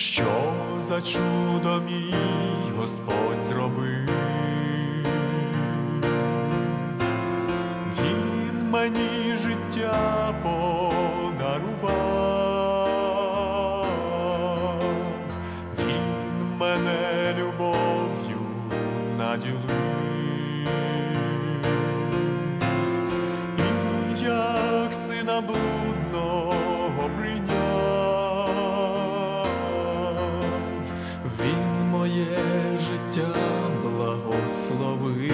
що за чудо мій Господь зробив. Він мені життя подарував, моє життя благословив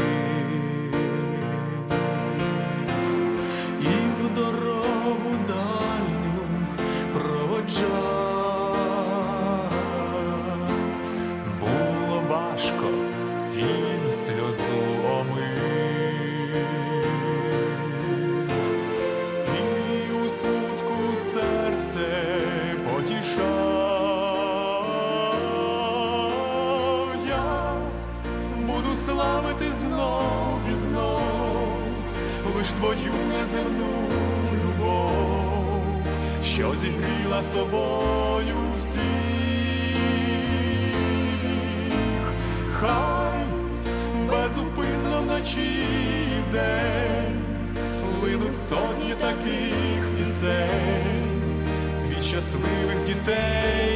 славити знов і знов лиш твою неземну любов, що зігріла собою всіх, хай безупинно вночі і вдень линуть сотні таких пісень від щасливих дітей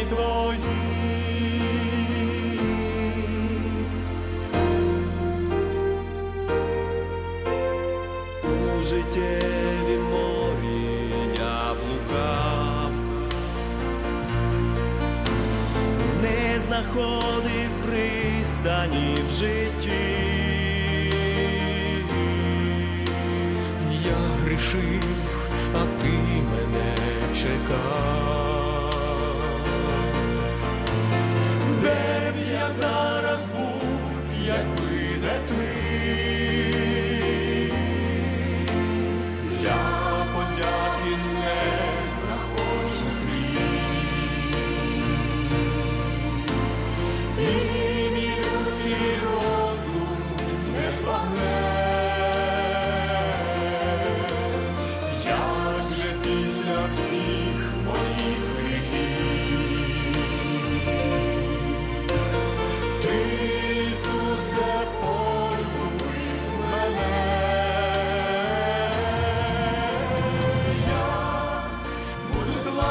знаходив пристані в житті. Я грішив, а ти мене чекав.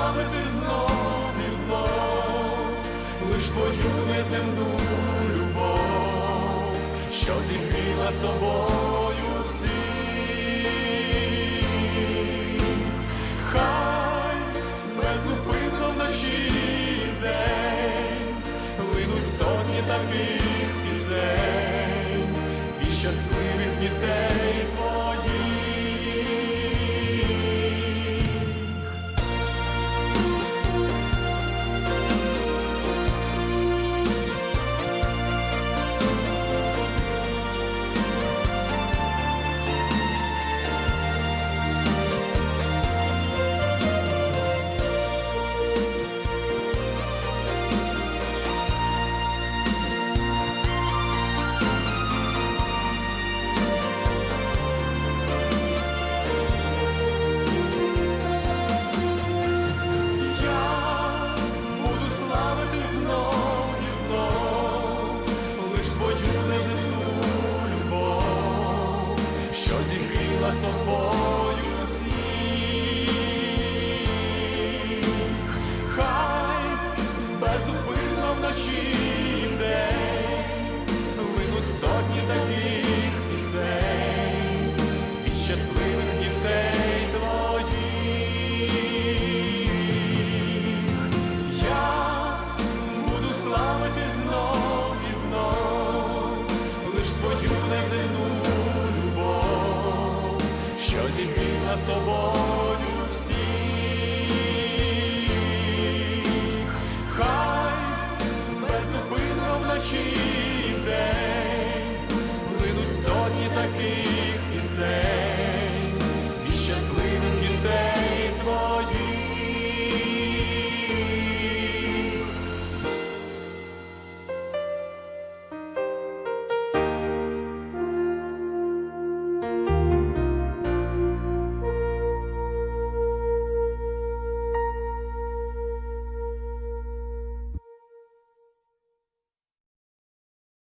славити знов і знов, лиш твою неземну любов, що зігріла собою всіх. хай безупинно вночі день линуть сотні таких пісень і щасливих дітей. Sou bom. що зігріла собою всіх, хай безупинно вночі і вдень, минуть сотні таких.